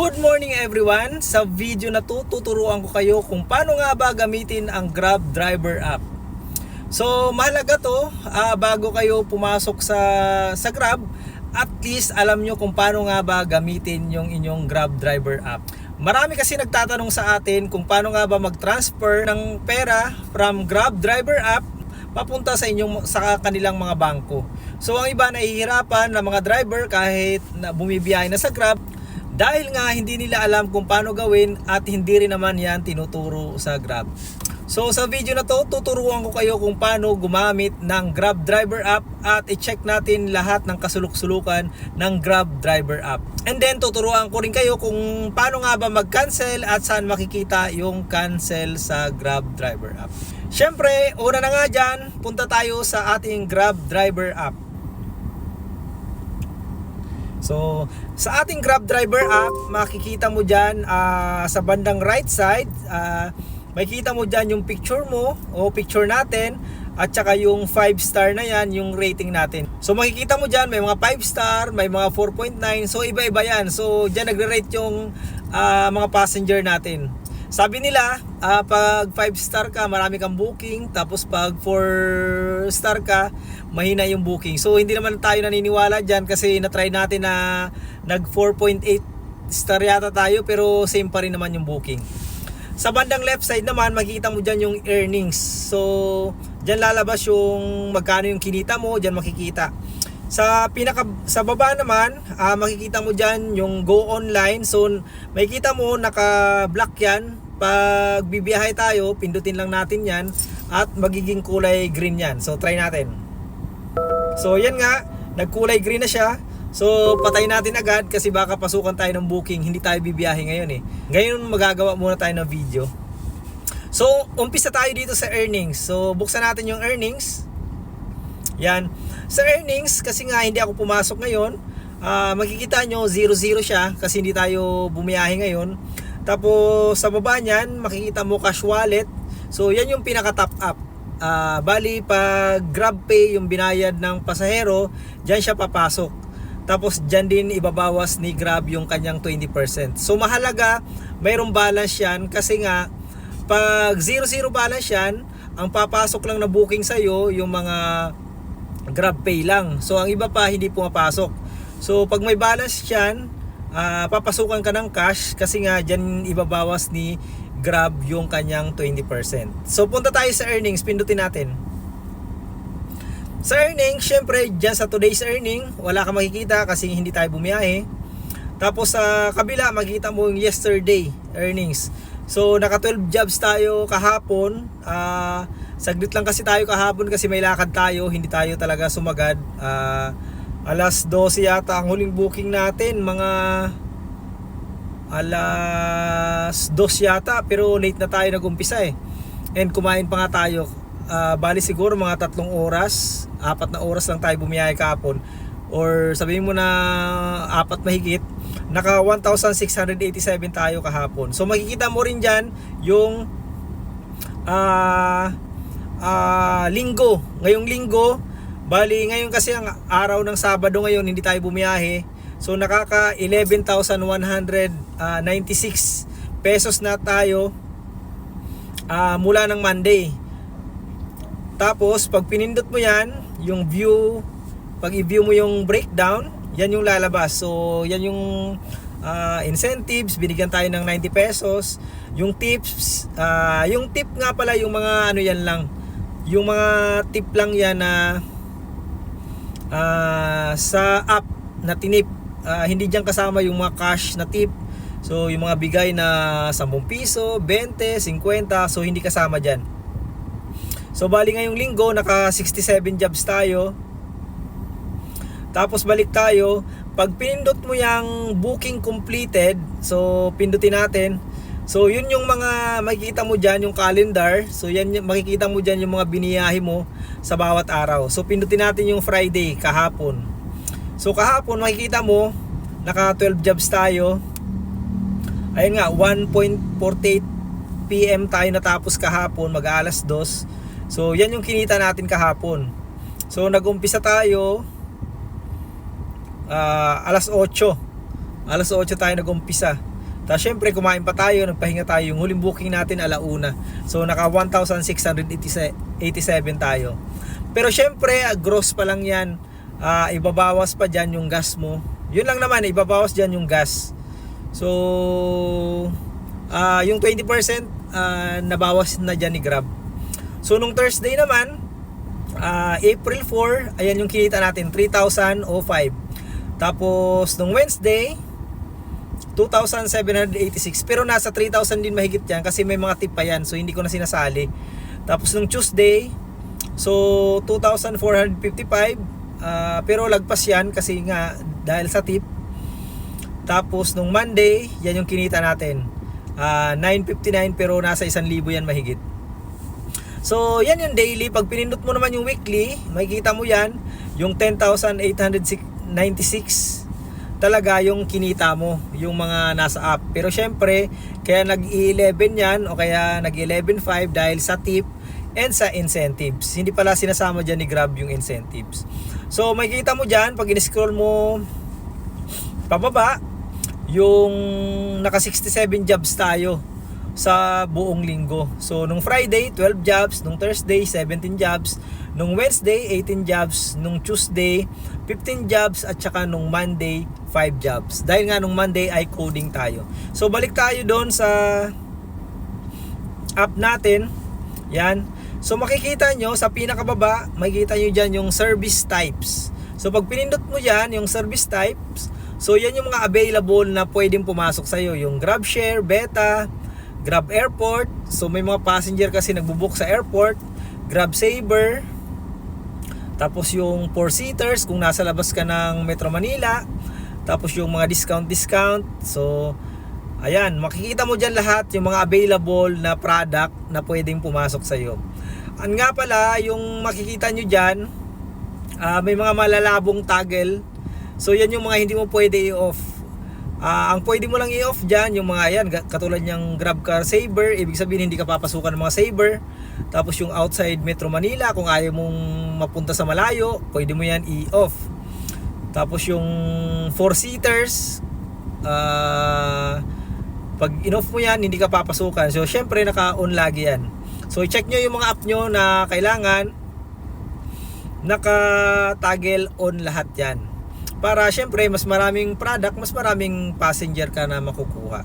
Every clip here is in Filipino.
Good morning everyone! Sa video na to, tuturuan ko kayo kung paano nga ba gamitin ang Grab Driver app. So, mahalaga to ah, bago kayo pumasok sa, sa Grab, at least alam nyo kung paano nga ba gamitin yung inyong Grab Driver app. Marami kasi nagtatanong sa atin kung paano nga ba mag-transfer ng pera from Grab Driver app papunta sa inyong sa kanilang mga bangko. So ang iba nahihirapan na mga driver kahit na bumibiyahe na sa Grab dahil nga hindi nila alam kung paano gawin at hindi rin naman yan tinuturo sa Grab. So sa video na to, tuturuan ko kayo kung paano gumamit ng Grab Driver app at i-check natin lahat ng kasuluk-sulukan ng Grab Driver app. And then tuturuan ko rin kayo kung paano nga ba mag-cancel at saan makikita yung cancel sa Grab Driver app. Siyempre, una na nga dyan, punta tayo sa ating Grab Driver app. So, sa ating Grab Driver app, makikita mo dyan ah, sa bandang right side, ah, makikita mo dyan yung picture mo o picture natin at saka yung 5 star na yan, yung rating natin. So makikita mo dyan, may mga 5 star, may mga 4.9, so iba-iba yan. So dyan nagre-rate yung ah, mga passenger natin. Sabi nila, ah, pag 5 star ka, marami kang booking. Tapos pag 4 star ka, mahina yung booking. So hindi naman tayo naniniwala dyan kasi na-try natin na nag 4.8 star yata tayo pero same pa rin naman yung booking. Sa bandang left side naman, makikita mo dyan yung earnings. So, dyan lalabas yung magkano yung kinita mo, dyan makikita. Sa pinaka sa baba naman, ah, makikita mo diyan yung go online. So makikita mo naka-black 'yan. Pag bibiyahe tayo, pindutin lang natin 'yan at magiging kulay green 'yan. So try natin. So yan nga, nagkulay green na siya. So patay natin agad kasi baka pasukan tayo ng booking, hindi tayo bibiyahe ngayon eh. Ngayon magagawa muna tayo ng video. So umpisa tayo dito sa earnings. So buksan natin yung earnings. Yan. Sa earnings, kasi nga hindi ako pumasok ngayon, ah, makikita nyo 0-0 siya kasi hindi tayo bumiyahe ngayon. Tapos sa baba niyan, makikita mo cash wallet. So yan yung pinaka top up. Ah, bali pag GrabPay yung binayad ng pasahero, diyan siya papasok. Tapos diyan din ibabawas ni Grab yung kanyang 20%. So mahalaga, mayroong balance yan kasi nga pag 0-0 balance yan, ang papasok lang na booking sa'yo yung mga GrabPay lang. So ang iba pa hindi pumapasok. So pag may balance yan, ah, papasukan ka ng cash kasi nga dyan ibabawas ni Grab yung kanyang 20%. So punta tayo sa earnings, pindutin natin. Sa earnings, syempre dyan sa today's earning, wala ka makikita kasi hindi tayo bumiyahe. Tapos sa kabila, makikita mo yung yesterday earnings. So naka 12 jobs tayo kahapon. Ah, saglit lang kasi tayo kahapon kasi may lakad tayo, hindi tayo talaga sumagad. Ah, alas 12 yata ang huling booking natin, mga alas 2 yata pero late na tayo nagumpisa eh. And kumain pa nga tayo. Ah, bali siguro mga tatlong oras, apat na oras lang tayo bumiyahe kahapon. Or sabihin mo na apat mahigit, naka 1,687 tayo kahapon. So makikita mo rin dyan yung ah ah, linggo. Ngayong linggo, bali ngayon kasi ang araw ng Sabado ngayon, hindi tayo bumiyahe. So nakaka 11,196 pesos na tayo ah, mula ng Monday. Tapos pag pinindot mo yan, yung view, pag i-view mo yung breakdown, yan yung lalabas. So yan yung ah, incentives, binigyan tayo ng 90 pesos. Yung tips, ah, yung tip nga pala yung mga ano yan lang. Yung mga tip lang yan na ah, sa app na tinip. Ah, hindi diyan kasama yung mga cash na tip. So yung mga bigay na 10 piso, 20, 50, so hindi kasama diyan. So bali ngayong linggo naka 67 jobs tayo. Tapos balik tayo, pag pinindot mo yung booking completed, so pindutin natin. So yun yung mga makikita mo diyan yung calendar. So yan makikita mo diyan yung mga biniyahe mo sa bawat araw. So pindutin natin yung Friday kahapon. So kahapon makikita mo naka 12 jobs tayo. Ayun nga 1.48 PM tayo natapos kahapon, mag-alas 2. So yan yung kinita natin kahapon. So nag-umpisa tayo ah, alas 8. Alas 8 tayo nag-umpisa. Tapos syempre kumain pa tayo, nagpahinga tayo. Yung huling booking natin alauna. So naka 1,687 tayo. Pero syempre, ah, gross pa lang yan. Ah, ibabawas pa dyan yung gas mo. Yun lang naman, ibabawas dyan yung gas. So, ah yung 20% ah, nabawas na dyan ni Grab. So nung Thursday naman, ah, April 4, ayan yung kinita natin, 3,005. Tapos nung Wednesday, 2,786. Pero nasa 3,000 din mahigit yan kasi may mga tip pa yan. So hindi ko na sinasali. Tapos nung Tuesday, so 2,455. ah, pero lagpas yan kasi nga dahil sa tip. Tapos nung Monday, yan yung kinita natin. Ah, 959 pero nasa 1,000 yan mahigit. So, yan yung daily. Pag pinindot mo naman yung weekly, makikita mo yan, yung 10,896 talaga yung kinita mo, yung mga nasa app. Pero syempre, kaya nag-11 yan o kaya nag-11.5 dahil sa tip and sa incentives. Hindi pala sinasama dyan ni Grab yung incentives. So, makikita mo dyan, pag in-scroll mo pababa, yung naka 67 jobs tayo sa buong linggo. So, nung Friday, 12 jobs. Nung Thursday, 17 jobs. Nung Wednesday, 18 jobs. Nung Tuesday, 15 jobs. At saka nung Monday, 5 jobs. Dahil nga nung Monday ay coding tayo. So, balik tayo doon sa app natin. Yan. So, makikita nyo sa pinakababa, makikita nyo dyan yung service types. So, pag pinindot mo dyan, yung service types, so yan yung mga available na pwedeng pumasok sa'yo. Yung GrabShare, Beta, Grab Airport. So may mga passenger kasi nagbubook sa airport. Grab Saver. Tapos yung 4-seaters kung nasa labas ka ng Metro Manila. Tapos yung mga discount-discount. So ayan, makikita mo dyan lahat yung mga available na product na pwedeng pumasok sa iyo. Ang nga pala, yung makikita nyo dyan, ah, may mga malalabong toggle. So yan yung mga hindi mo pwede i-off. Ah, ang pwede mo lang i-off dyan, yung mga yan, katulad niyang Grab Car Saver, ibig sabihin hindi ka papasukan ng mga Saver. Tapos yung outside Metro Manila, kung ayaw mong mapunta sa malayo, pwede mo yan i-off. Tapos yung 4-seaters, ah, pag in-off mo yan, hindi ka papasukan. So, syempre, naka-on lagi yan. So, i-check nyo yung mga app nyo na kailangan naka-toggle on lahat yan para syempre mas maraming product, mas maraming passenger ka na makukuha.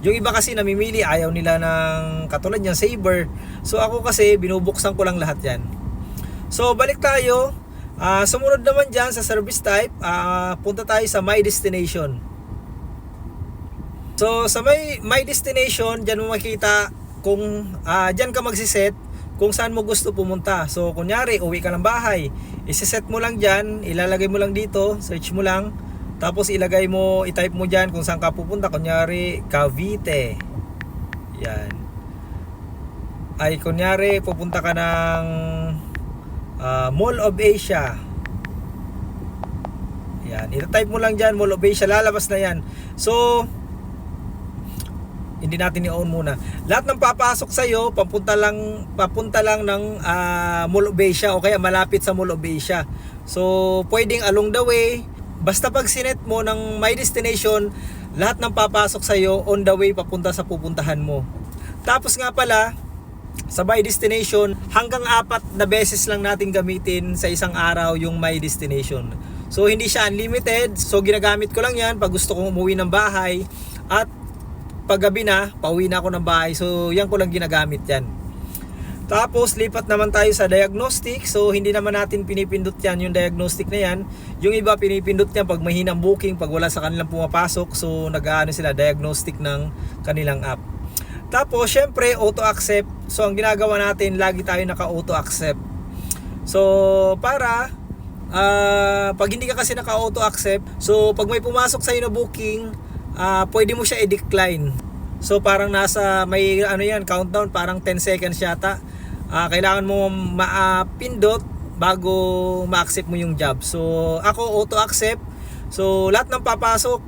Yung iba kasi namimili, ayaw nila ng katulad yung Saber. So ako kasi binubuksan ko lang lahat yan. So balik tayo. Ah, sumunod naman dyan sa service type, ah, punta tayo sa My Destination. So sa My, My Destination, dyan mo makita kung ah, dyan ka magsiset kung saan mo gusto pumunta. So kunyari, uwi ka ng bahay, isiset mo lang dyan, ilalagay mo lang dito, search mo lang, tapos ilagay mo, i-type mo dyan kung saan ka pupunta. Kunyari, Cavite. Yan. Ay, kunyari, pupunta ka ng ah, Mall of Asia. Yan. I-type mo lang dyan, Mall of Asia. Lalabas na yan. So, hindi natin i-on muna. Lahat ng papasok sa iyo, papunta lang papunta lang ng ah, Mall of Asia o kaya malapit sa Asia. So, pwedeng along the way, basta pag sinet mo ng my destination, lahat ng papasok sa iyo on the way papunta sa pupuntahan mo. Tapos nga pala, sa my destination, hanggang apat na beses lang natin gamitin sa isang araw yung my destination. So hindi siya unlimited. So ginagamit ko lang yan pag gusto kong umuwi ng bahay at paggabi na, pauwi na ako ng bahay. So, yan ko lang ginagamit yan. Tapos, lipat naman tayo sa diagnostic. So, hindi naman natin pinipindot yan, yung diagnostic na yan. Yung iba, pinipindot yan pag mahinang booking, pag wala sa kanilang pumapasok. So, nag-ano sila, diagnostic ng kanilang app. Tapos, syempre, auto-accept. So, ang ginagawa natin, lagi tayo naka-auto-accept. So, para ah, pag hindi ka kasi naka-auto-accept, so, pag may pumasok sa'yo na booking, ah, pwede mo siya i-decline. So parang nasa may ano yan countdown parang 10 seconds yata. Ah, kailangan mo ma-pindot bago ma-accept mo yung job. So ako auto accept. So lahat ng papasok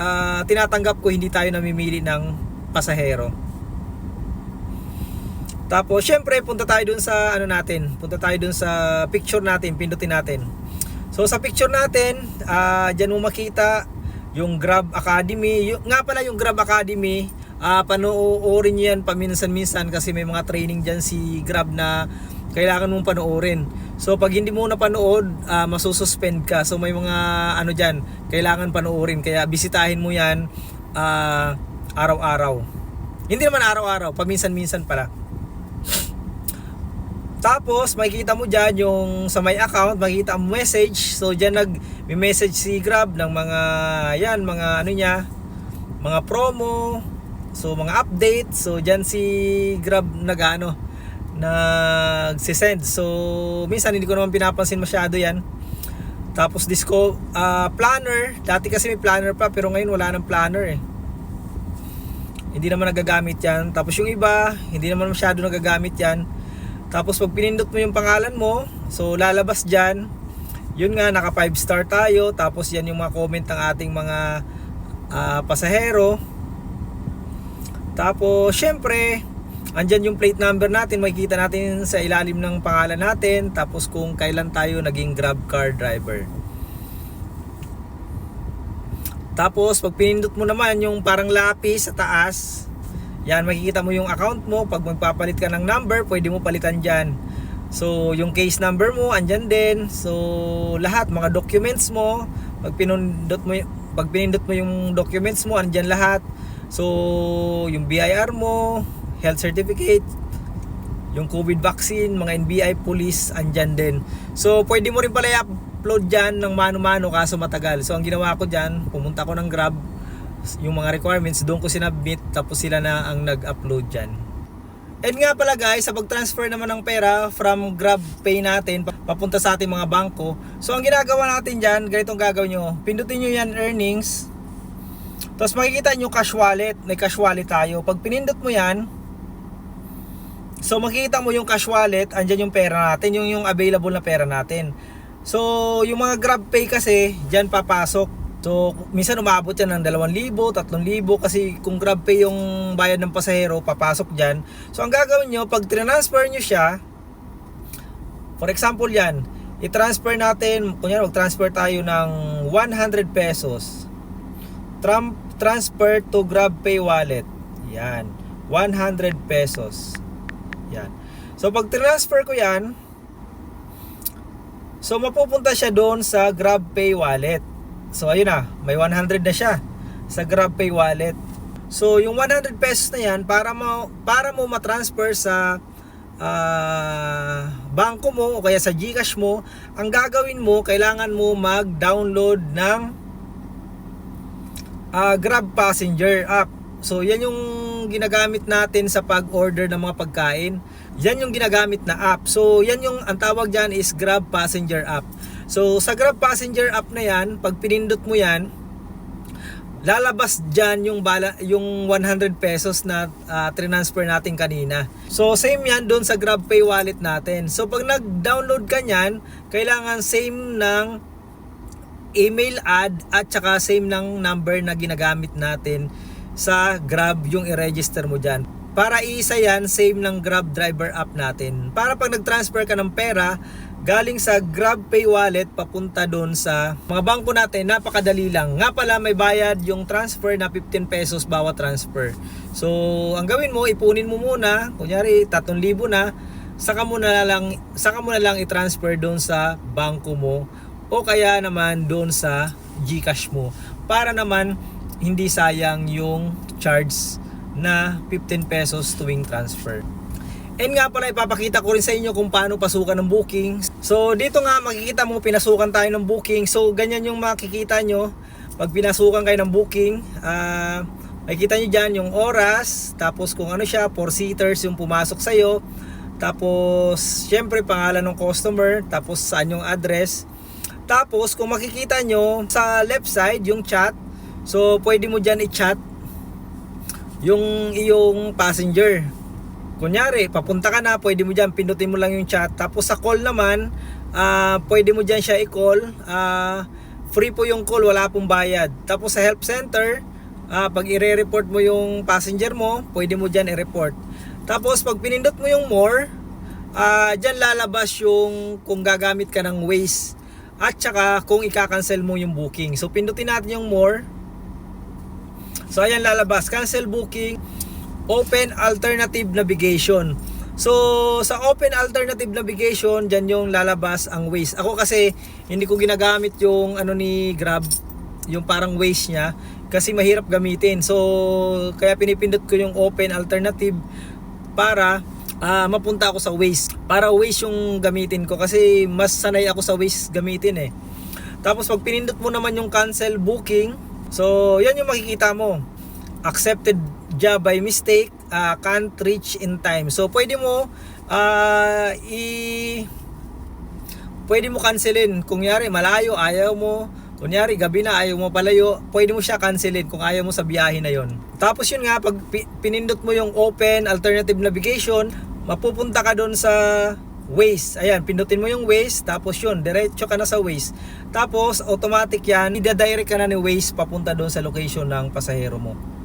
ah, tinatanggap ko hindi tayo namimili ng pasahero. Tapos syempre punta tayo dun sa ano natin, punta tayo dun sa picture natin, pindutin natin. So sa picture natin, ah diyan mo makita yung Grab Academy. Yung, nga pala yung Grab Academy, ah panoorin nyo yan paminsan-minsan kasi may mga training dyan si Grab na kailangan mong panoorin. So pag hindi mo napanood, ah masususpend ka. So may mga ano dyan, kailangan panoorin. Kaya bisitahin mo yan ah, araw-araw. Hindi naman araw-araw, paminsan-minsan pala. Tapos makikita mo dyan yung sa my account, makikita ang message. So dyan nag may message si Grab ng mga yan, mga ano niya, mga promo, so mga update. So dyan si Grab nagano nag-send. So minsan hindi ko naman pinapansin masyado yan. Tapos disco ah, planner, dati kasi may planner pa pero ngayon wala nang planner eh. Hindi naman nagagamit yan. Tapos yung iba, hindi naman masyado nagagamit yan. Tapos pag pinindot mo yung pangalan mo, so lalabas dyan, yun nga, naka 5 star tayo. Tapos yan yung mga comment ng ating mga ah, pasahero. Tapos, syempre, andyan yung plate number natin. Makikita natin sa ilalim ng pangalan natin. Tapos kung kailan tayo naging grab car driver. Tapos, pag pinindot mo naman yung parang lapis sa taas, yan, makikita mo yung account mo. Pag magpapalit ka ng number, pwede mo palitan dyan. So, yung case number mo, andyan din. So, lahat, mga documents mo, pag pinindot mo, pag pinindot mo yung documents mo, andyan lahat. So, yung BIR mo, health certificate, yung COVID vaccine, mga NBI police, andyan din. So, pwede mo rin pala i-upload dyan ng mano-mano kaso matagal. So, ang ginawa ko dyan, pumunta ko ng Grab, yung mga requirements, doon ko sinabmit, tapos sila na ang nag-upload dyan. And nga pala guys, sa pag-transfer naman ng pera from Grab Pay natin papunta sa ating mga bangko. So ang ginagawa natin dyan, ganitong gagawin nyo. Pindutin nyo yan earnings. Tapos makikita nyo cash wallet. May cash wallet tayo. Pag pinindot mo yan, so makikita mo yung cash wallet, andyan yung pera natin, yung, yung available na pera natin. So yung mga Grab Pay kasi, dyan papasok. So, minsan umabot yan ng 2,000, 3,000 kasi kung grab pay yung bayad ng pasahero, papasok dyan. So, ang gagawin nyo, pag transfer nyo siya, for example yan, i-transfer natin, kunyari mag-transfer tayo ng 100 pesos. Tram- transfer to GrabPay wallet. Yan. 100 pesos. Yan. So, pag transfer ko yan, so mapupunta siya doon sa GrabPay wallet. So ayun na, may 100 na siya sa GrabPay wallet. So yung 100 pesos na yan para mo para mo ma-transfer sa ah, bangko mo o kaya sa GCash mo, ang gagawin mo kailangan mo mag-download ng ah, Grab Passenger app. So yan yung ginagamit natin sa pag-order ng mga pagkain. Yan yung ginagamit na app. So yan yung ang tawag diyan is Grab Passenger app. So sa Grab Passenger app na yan, pag pinindot mo yan, lalabas dyan yung, bala, yung 100 pesos na uh, transfer natin kanina. So same yan doon sa GrabPay wallet natin. So pag nag-download ka niyan, kailangan same ng email ad at saka same ng number na ginagamit natin sa Grab yung i-register mo dyan. Para isa yan, same ng Grab driver app natin. Para pag nag-transfer ka ng pera, galing sa GrabPay wallet papunta doon sa mga bangko natin, napakadali lang. Nga pala may bayad yung transfer na 15 pesos bawat transfer. So, ang gawin mo, ipunin mo muna, kunyari 3,000 na, saka mo na lang saka mo na lang i-transfer doon sa bangko mo o kaya naman doon sa GCash mo para naman hindi sayang yung charge na 15 pesos tuwing transfer. And nga pala ipapakita ko rin sa inyo kung paano pasukan ng booking. So dito nga makikita mo pinasukan tayo ng booking. So ganyan yung makikita nyo pag pinasukan kayo ng booking. ah makikita nyo dyan yung oras. Tapos kung ano siya, 4 seaters yung pumasok sa'yo. Tapos syempre pangalan ng customer. Tapos saan yung address. Tapos kung makikita nyo sa left side yung chat. So pwede mo dyan i-chat yung iyong passenger kunyari, papunta ka na, pwede mo dyan, pindutin mo lang yung chat. Tapos sa call naman, ah pwede mo dyan siya i-call. ah free po yung call, wala pong bayad. Tapos sa help center, ah pag i-report mo yung passenger mo, pwede mo dyan i-report. Tapos pag pinindot mo yung more, ah dyan lalabas yung kung gagamit ka ng Waze at saka kung ika-cancel mo yung booking. So pindutin natin yung more So ayan lalabas, cancel booking, open alternative navigation. So sa open alternative navigation, dyan yung lalabas ang Waze. Ako kasi hindi ko ginagamit yung ano ni Grab, yung parang Waze niya kasi mahirap gamitin. So kaya pinipindot ko yung open alternative para ah, mapunta ako sa Waze. Para Waze yung gamitin ko kasi mas sanay ako sa Waze gamitin eh. Tapos pag pinindot mo naman yung cancel booking, so yan yung makikita mo. Accepted job by mistake, ah, can't reach in time. So pwede mo ah, i pwede mo cancelin. Kung yari malayo, ayaw mo. Kunyari, gabi na, ayaw mo palayo, pwede mo siya cancelin kung ayaw mo sa biyahe na yon. Tapos yun nga, pag pi- pinindot mo yung open alternative navigation, mapupunta ka doon sa Waze. Ayan, pindutin mo yung Waze, tapos yun, diretso ka na sa Waze. Tapos, automatic yan, ida-direct ka na ni Waze papunta doon sa location ng pasahero mo.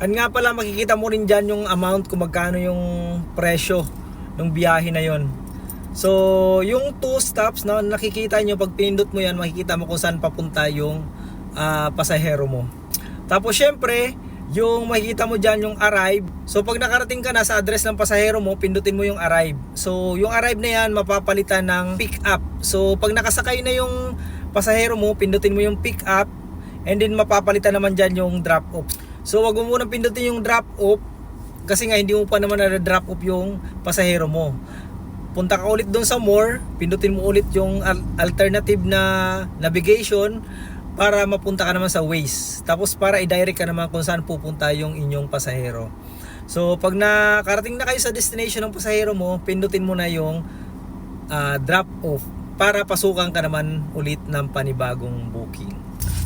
At nga pala, makikita mo rin dyan yung amount kung magkano yung presyo ng biyahe na yon. So, yung two stops na nakikita nyo pag pinindot mo yan, makikita mo kung saan papunta yung ah, pasahero mo. Tapos syempre, yung makikita mo dyan yung arrive. So pag nakarating ka na sa address ng pasahero mo, pindutin mo yung arrive. So yung arrive na yan, mapapalitan ng pick up. So pag nakasakay na yung pasahero mo, pindutin mo yung pick up. And then mapapalitan naman dyan yung drop off. So wag mo munang pindutin yung drop off kasi nga hindi mo pa naman na-drop off yung pasahero mo punta ka ulit doon sa more, pindutin mo ulit yung al- alternative na navigation para mapunta ka naman sa Waze. Tapos para i-direct ka naman kung saan pupunta yung inyong pasahero. So pag nakarating na kayo sa destination ng pasahero mo, pindutin mo na yung ah, drop off para pasukan ka naman ulit ng panibagong booking.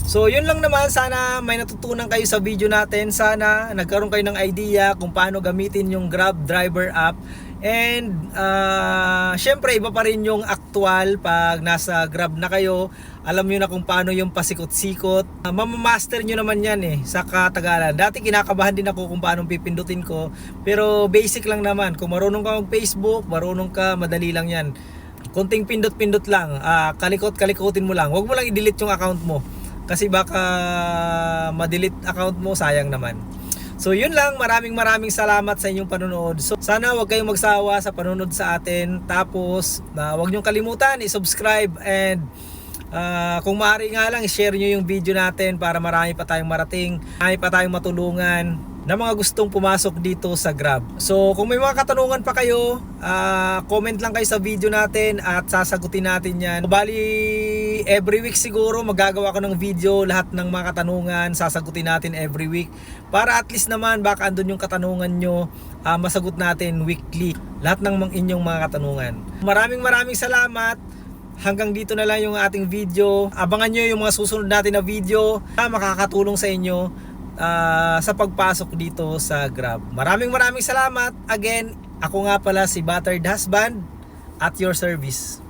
So yun lang naman sana may natutunan kayo sa video natin. Sana nagkaroon kayo ng idea kung paano gamitin yung Grab driver app. And ah, syempre iba pa rin yung actual pag nasa Grab na kayo. Alam nyo na kung paano yung pasikot-sikot. Uh, mamamaster nyo naman yan eh sa katagalan. Dati kinakabahan din ako kung paano pipindutin ko. Pero basic lang naman. Kung marunong ka mag Facebook, marunong ka, madali lang yan. Konting pindot-pindot lang. Ah, kalikot-kalikotin mo lang. Huwag mo lang i-delete yung account mo. Kasi baka ma-delete account mo, sayang naman. So yun lang, maraming maraming salamat sa inyong panonood. So sana wag kayong magsawa sa panonood sa atin. Tapos uh, wag niyong kalimutan i-subscribe and ah, kung maaari nga lang i-share niyo yung video natin para marami pa tayong marating, marami pa tayong matulungan na mga gustong pumasok dito sa Grab. So kung may mga katanungan pa kayo, ah, comment lang kayo sa video natin at sasagutin natin yan. Bali, every week siguro magagawa ko ng video lahat ng mga katanungan, sasagutin natin every week. Para at least naman baka andun yung katanungan nyo, ah, masagot natin weekly. Lahat ng mga inyong mga katanungan. Maraming maraming salamat. Hanggang dito na lang yung ating video. Abangan nyo yung mga susunod natin na video na makakatulong sa inyo ah, sa pagpasok dito sa Grab. Maraming maraming salamat. Again, ako nga pala si Battered Husband at your service.